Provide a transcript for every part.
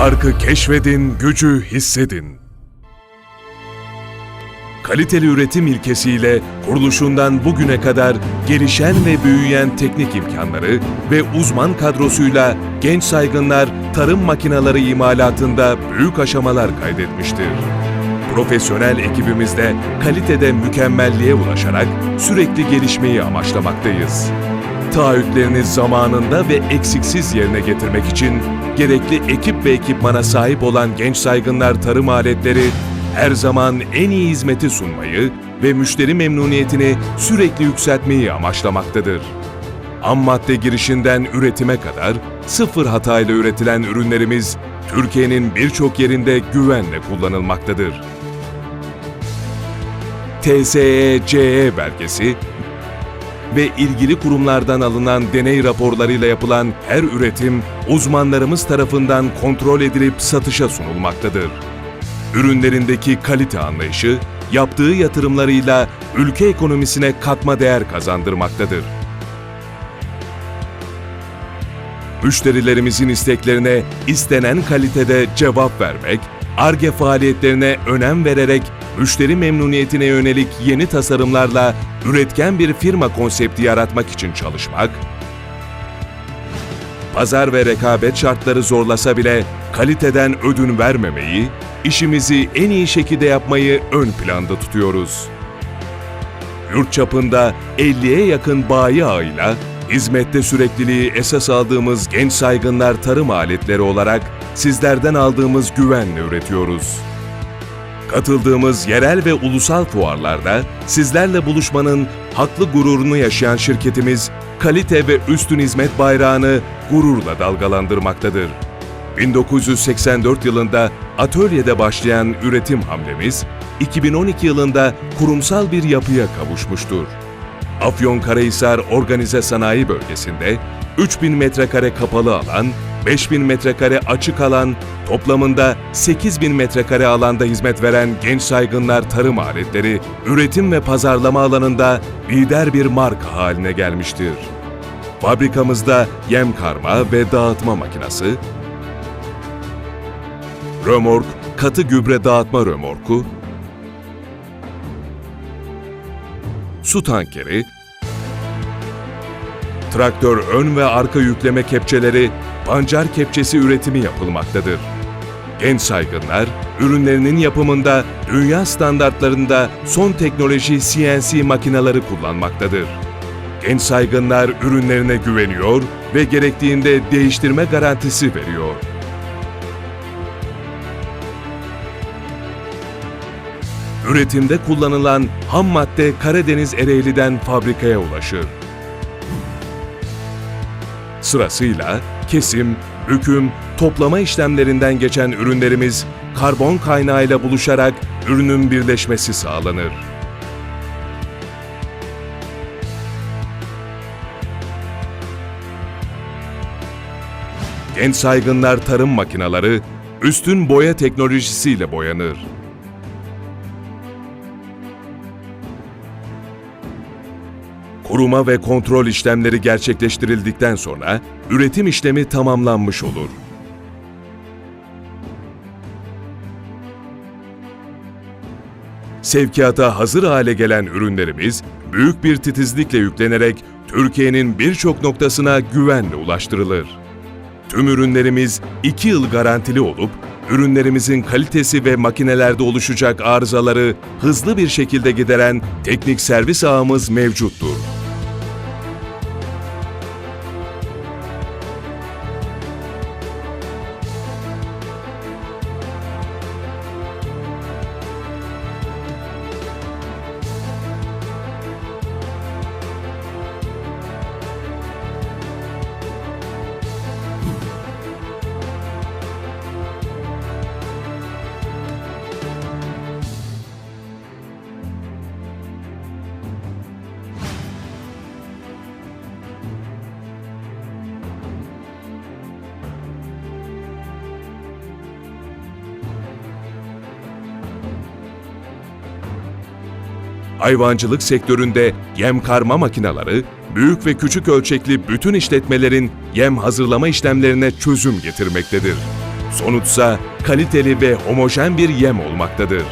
Farkı keşfedin, gücü hissedin. Kaliteli üretim ilkesiyle kuruluşundan bugüne kadar gelişen ve büyüyen teknik imkanları ve uzman kadrosuyla genç saygınlar tarım makineleri imalatında büyük aşamalar kaydetmiştir. Profesyonel ekibimizde kalitede mükemmelliğe ulaşarak sürekli gelişmeyi amaçlamaktayız. Taahhütleriniz zamanında ve eksiksiz yerine getirmek için gerekli ekip ve ekipmana sahip olan genç saygınlar tarım aletleri her zaman en iyi hizmeti sunmayı ve müşteri memnuniyetini sürekli yükseltmeyi amaçlamaktadır. Ham madde girişinden üretime kadar sıfır hatayla üretilen ürünlerimiz Türkiye'nin birçok yerinde güvenle kullanılmaktadır. TSE-CE belgesi ve ilgili kurumlardan alınan deney raporlarıyla yapılan her üretim uzmanlarımız tarafından kontrol edilip satışa sunulmaktadır. Ürünlerindeki kalite anlayışı, yaptığı yatırımlarıyla ülke ekonomisine katma değer kazandırmaktadır. Müşterilerimizin isteklerine istenen kalitede cevap vermek, ARGE faaliyetlerine önem vererek müşteri memnuniyetine yönelik yeni tasarımlarla üretken bir firma konsepti yaratmak için çalışmak, pazar ve rekabet şartları zorlasa bile kaliteden ödün vermemeyi, işimizi en iyi şekilde yapmayı ön planda tutuyoruz. Yurt çapında 50'ye yakın bayi ağıyla hizmette sürekliliği esas aldığımız genç saygınlar tarım aletleri olarak sizlerden aldığımız güvenle üretiyoruz. Katıldığımız yerel ve ulusal fuarlarda sizlerle buluşmanın haklı gururunu yaşayan şirketimiz kalite ve üstün hizmet bayrağını gururla dalgalandırmaktadır. 1984 yılında atölyede başlayan üretim hamlemiz, 2012 yılında kurumsal bir yapıya kavuşmuştur. Afyonkarahisar Organize Sanayi Bölgesi'nde 3000 metrekare kapalı alan, 5000 metrekare açık alan, toplamında 8000 metrekare alanda hizmet veren genç saygınlar tarım aletleri, üretim ve pazarlama alanında lider bir marka haline gelmiştir. Fabrikamızda yem karma ve dağıtma makinesi, römork, katı gübre dağıtma römorku, su tankeri, traktör ön ve arka yükleme kepçeleri, pancar kepçesi üretimi yapılmaktadır. Genç saygınlar, ürünlerinin yapımında dünya standartlarında son teknoloji CNC makineleri kullanmaktadır. Genç saygınlar ürünlerine güveniyor ve gerektiğinde değiştirme garantisi veriyor. Üretimde kullanılan ham madde Karadeniz Ereğli'den fabrikaya ulaşır. Sırasıyla kesim, hüküm, toplama işlemlerinden geçen ürünlerimiz karbon kaynağıyla buluşarak ürünün birleşmesi sağlanır. Genç saygınlar tarım makineleri üstün boya teknolojisiyle boyanır. Kuruma ve kontrol işlemleri gerçekleştirildikten sonra üretim işlemi tamamlanmış olur. Sevkiyata hazır hale gelen ürünlerimiz büyük bir titizlikle yüklenerek Türkiye'nin birçok noktasına güvenle ulaştırılır. Tüm ürünlerimiz 2 yıl garantili olup, ürünlerimizin kalitesi ve makinelerde oluşacak arızaları hızlı bir şekilde gideren teknik servis ağımız mevcuttur. Hayvancılık sektöründe yem karma makineleri, büyük ve küçük ölçekli bütün işletmelerin yem hazırlama işlemlerine çözüm getirmektedir. Sonuçsa kaliteli ve homojen bir yem olmaktadır.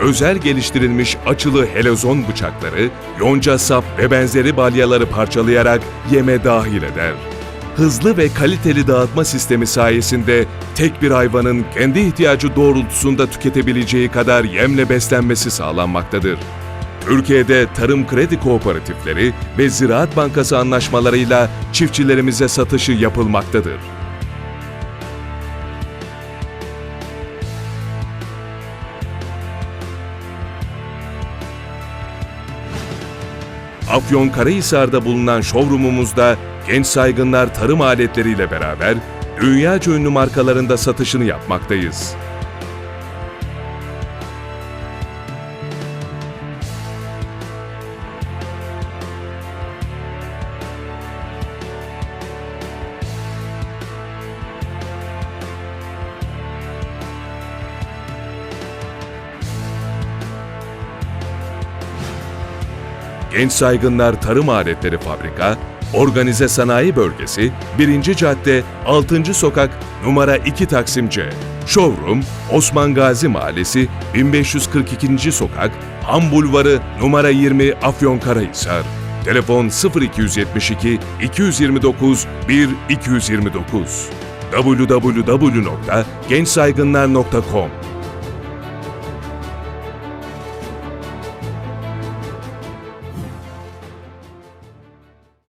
Özel geliştirilmiş açılı helezon bıçakları, yonca sap ve benzeri balyaları parçalayarak yeme dahil eder. Hızlı ve kaliteli dağıtma sistemi sayesinde tek bir hayvanın kendi ihtiyacı doğrultusunda tüketebileceği kadar yemle beslenmesi sağlanmaktadır. Türkiye'de tarım kredi kooperatifleri ve Ziraat Bankası anlaşmalarıyla çiftçilerimize satışı yapılmaktadır. Afyonkarahisar'da bulunan showroomumuzda genç saygınlar tarım aletleriyle beraber dünyaca ünlü markalarında satışını yapmaktayız. Genç Saygınlar Tarım Aletleri Fabrika, Organize Sanayi Bölgesi, 1. Cadde, 6. Sokak, numara 2 Taksim C. Showroom, Osman Gazi Mahallesi, 1542. Sokak, Han Bulvarı, numara 20 Afyonkarahisar. Telefon 0272 229 1229 www.gençsaygınlar.com